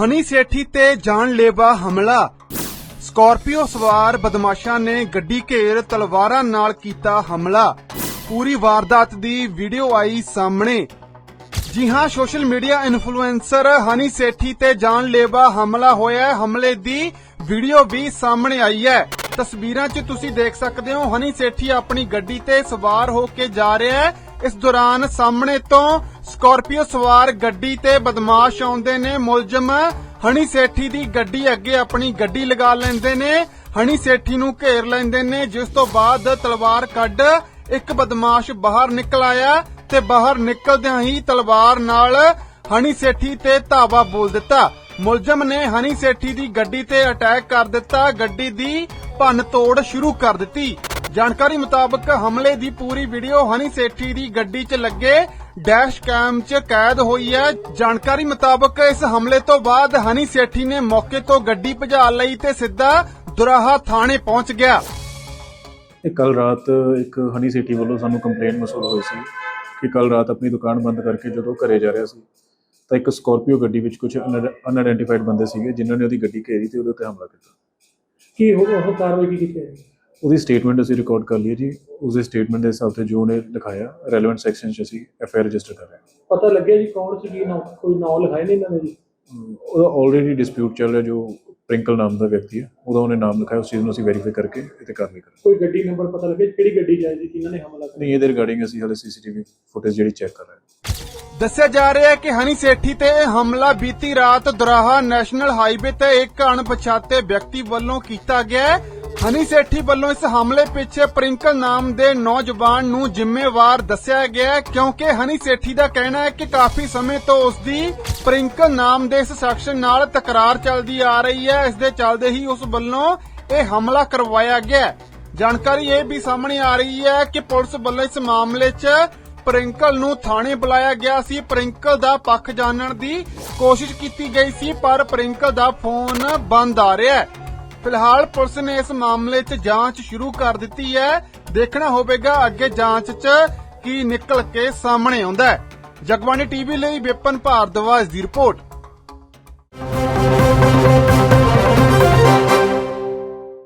ਹਨੀ ਸੇਠੀ ਤੇ ਜਾਨਲੇਵਾ ਹਮਲਾ। ਸਕਾਰਪੀਓ ਸਵਾਰ ਬਦਮਾਸ਼ਾਂ ਨੇ ਗੱਡੀ ਘੇਰ ਤਲਵਾਰਾਂ ਨਾਲ ਕੀਤਾ ਹਮਲਾ। ਪੂਰੀ ਵਾਰਦਾਤ ਦੀ ਵੀਡੀਓ ਆਈ ਸਾਹਮਣੇ। ਜੀ ਹਾਂ, social media influencer Honey Sethi ਤੇ ਜਾਨਲੇਵਾ ਹਮਲਾ ਹੋਇਆ ਹਮਲੇ ਦੀ ਵੀਡੀਓ ਵੀ ਸਾਹਮਣੇ ਆਈ ਹੈ। ਤਸਵੀਰਾਂ 'ਚ ਤੁਸੀਂ ਦੇਖ ਸਕਦੇ ਹੋ, ਹਨੀ ਸੇਠੀ ਆਪਣੀ ਗੱਡੀ ਤੇ ਸਵਾਰ ਹੋ ਕੇ ਜਾ ਰਿਹਾ ਹੈ। ਇਸ ਦੌਰਾਨ ਸਾਹਮਣੇ ਤੋਂ ਸਕਾਰਪੀਓ ਸਵਾਰ ਗੱਡੀ ਤੇ ਬਦਮਾਸ਼ ਆਉਂਦੇ ਨੇ। ਮੁਲਜ਼ਮ ਹਨੀ ਸੇਠੀ ਦੀ ਗੱਡੀ ਅੱਗੇ ਆਪਣੀ ਗੱਡੀ ਲਗਾ ਲੈਂਦੇ ਨੇ। ਹਨੀ ਸੇਠੀ ਨੂੰ ਘੇਰ ਲੈਂਦੇ ਨੇ। ਜਿਸ ਤੋਂ ਬਾਅਦ ਤਲਵਾਰ ਕੱਢ ਇੱਕ ਬਦਮਾਸ਼ ਬਾਹਰ ਨਿਕਲ ਆਇਆ ਤੇ ਬਾਹਰ ਨਿਕਲਦਿਆਂ ਹੀ ਤਲਵਾਰ ਨਾਲ ਹਨੀ ਸੇਠੀ ਤੇ ਧਾਵਾ ਬੋਲ ਦਿੱਤਾ। ਮੁਲਜ਼ਮ ਨੇ ਹਨੀ ਸੇਠੀ ਦੀ ਗੱਡੀ ਤੇ ਅਟੈਕ ਕਰ ਦਿੱਤਾ। ਗੱਡੀ ਦੀ ਭੰਨ ਤੋੜ ਸ਼ੁਰੂ ਕਰ ਦਿੱਤੀ। ਜਾਣਕਾਰੀ ਮੁਤਾਬਕ ਹਮਲੇ ਦੀ ਪੂਰੀ ਵੀਡੀਓ ਹਨੀ ਸੇਠੀ ਦੀ ਗੱਡੀ 'ਚ ਲੱਗੇ ਡੈਸ਼ ਕੈਮ 'ਚ ਕੈਦ ਹੋਈ ਹੈ। ਜਾਣਕਾਰੀ ਮੁਤਾਬਕ ਇਸ ਹਮਲੇ ਤੋਂ ਬਾਅਦ ਹਨੀ ਸੇਠੀ ਨੇ ਮੌਕੇ ਤੋਂ ਗੱਡੀ ਭਜਾ ਲਈ ਤੇ ਸਿੱਧਾ ਦੁਰਾਹਾ ਥਾਣੇ ਪਹੁੰਚ ਗਿਆ। ਇਹ ਕੱਲ ਰਾਤ ਇੱਕ ਹਨੀ ਸਿਟੀ ਵੱਲੋਂ ਸਾਨੂੰ ਕੰਪਲੇਂਟ ਮਸੂਲ ਹੋਈ ਸੀ ਕਿ ਕੱਲ ਰਾਤ ਆਪਣੀ ਦੁਕਾਨ ਬੰਦ ਕਰਕੇ ਜਦੋਂ ਘਰੇ ਜਾ ਰਿਹਾ ਸੀ ਤਾਂ ਇੱਕ ਸਕਾਰਪੀਓ ਗੱਡੀ ਵਿੱਚ ਕੁਝ ਅਨਆਇਡੈਂਟੀਫਾਈਡ ਬੰਦੇ ਸੀਗੇ ਜਿਨ੍ਹਾਂ ਨੇ ਉਹਦੀ ਗੱਡੀ ਘੇਰੀ ਤੇ ਉਹਦੇ ਉੱਤੇ ਹਮਲਾ ਕੀਤਾ। ਕੀ ਹੋ ਉਹ ਕਾਰਵਾਈ ਕੀ ਕੀਤੀ ਹੈ? ਉਹਦੀ ਸਟੇਟਮੈਂਟ ਅਸੀਂ ਰਿਕਾਰਡ ਕਰ ਲਈ ਹੈ ਜੀ। ਉਸਦੇ ਸਟੇਟਮੈਂਟ ਦੇ ਹਿਸਾਬ ਤੇ ਜੋ ਉਹਨੇ ਲਿਖਾਇਆ ਰੈਲੇਵੈਂਟ ਸੈਕਸ਼ਨ 'ਚ ਅਸੀਂ ਐਫ ਆਈ ਆਰ ਰਜਿਸਟਰ ਕਰ ਰਹੇ ਹਾਂ। ਪਤਾ ਲੱਗਿਆ ਜੀ ਕੌਣ ਸੀ ਕੀ ਨਾ ਕੋਈ ਨਾਮ ਲਿਖਾਇਆ ਨਹੀਂ ਇਹਨਾਂ ਨੇ ਜੀ? ਉਹਦਾ ਆਲਰੇਡੀ ਡਿਸਪਿਊਟ ਚੱਲ ਰਿਹਾ ਜੋ ਪ੍ਰਿੰਕਲ ਨਾਮ ਦਾ ਵਿਅਕਤੀ ਹੈ। ਉਹਦਾ ਉਹਨੇ ਨਾਮ ਲਿਖਾਇਆ ਉਸ ਚੀਜ਼ ਨੂੰ ਅਸੀਂ ਵੈਰੀਫਾਈ ਕਰਕੇ ਇਹ ਤੇ ਕਾਰਵਾਈ ਕਰਾਂਗੇ। ਕੋਈ ਗੱਡੀ ਨੰਬਰ ਪਤਾ ਲੱਗਿਆ ਕਿਹੜੀ ਗੱਡੀ ਜਾਈ ਜੀ ਜਿਨ੍ਹਾਂ ਨੇ ਹਮਲਾ ਕਰਿਆ ਨਹੀਂ ਇਹਦੇ ਰਿਗਾਰਡਿੰਗ ਅਸੀਂ ਹਾਲੇ ਸੀਸੀਟੀਵੀ ਫੁਟੇਜ ਜਿਹੜੀ ਚੈੱਕ ਕਰ ਰਹੇ ਹਾਂ। ਦੱਸਿਆ ਜਾ ਰਿਹਾ ਹੈ ਕਿ ਹਨੀ ਸੇਠੀ ਤੇ ਇਹ ਹਮਲਾ ਬੀਤੀ ਰਾਤ ਦੁਰਾਹਾ ਨੈਸ਼ਨਲ ਹਾਈਵੇ ਤੇ ਇੱਕ ਅਣਪਛਾਤੇ ਵਿਅਕਤੀ ਵੱਲੋਂ ਕੀਤਾ ਗਿਆ ਹੈ। ਹਨੀ ਸੇਠੀ ਵੱਲੋਂ ਇਸ ਹਮਲੇ ਪਿੱਛੇ ਪ੍ਰਿੰਕਲ ਨਾਮ ਦੇ ਨੌਜਵਾਨ ਨੂੰ ਜ਼ਿੰਮੇਵਾਰ ਦੱਸਿਆ ਗਿਆ ਹੈ, ਕਿਉਂਕਿ ਹਨੀ ਸੇਠੀ ਦਾ ਕਹਿਣਾ ਹੈ ਕਿ ਕਾਫੀ ਸਮੇਂ ਤੋਂ ਉਸ ਦੀ ਪ੍ਰਿੰਕਲ ਨਾਮ ਦੇ ਇਸ ਸ਼ਖਸ ਨਾਲ ਤਕਰਾਰ ਚੱਲਦੀ ਆ ਰਹੀ ਹੈ। ਇਸ ਦੇ ਚੱਲਦੇ ਹੀ ਉਸ ਵੱਲੋਂ ਇਹ ਹਮਲਾ ਕਰਵਾਇਆ ਗਿਆ ਜਾਣਕਾਰੀ ਇਹ ਵੀ ਸਾਹਮਣੇ ਆ ਰਹੀ ਹੈ ਕਿ ਪੁਲਿਸ ਵੱਲੋਂ ਇਸ ਮਾਮਲੇ 'ਚ ਪ੍ਰਿੰਕਲ ਨੂੰ ਥਾਣੇ ਬੁਲਾਇਆ ਗਿਆ ਸੀ। ਪ੍ਰਿੰਕਲ ਦਾ ਪੱਖ ਜਾਣਨ ਦੀ ਕੋਸ਼ਿਸ਼ ਕੀਤੀ ਗਈ ਸੀ, ਪਰ ਪ੍ਰਿੰਕਲ ਦਾ ਫੋਨ ਬੰਦ ਆ ਰਿਹਾ ਹੈ। ਫਿਲਹਾਲ ਪੁਲਿਸ ਨੇ ਇਸ ਮਾਮਲੇ 'ਚ ਜਾਂਚ ਸ਼ੁਰੂ ਕਰ ਦਿੱਤੀ ਹੈ। ਦੇਖਣਾ ਹੋਵੇਗਾ ਅੱਗੇ ਜਾਂਚ 'ਚ ਕੀ ਨਿਕਲ ਕੇ ਸਾਹਮਣੇ ਆਉਂਦਾ ਹੈ। ਜਗਬਾਣੀ ਟੀਵੀ ਲਈ ਵਿਪਨ ਭਾਰਦਵਾਜ ਦੀ ਰਿਪੋਰਟ।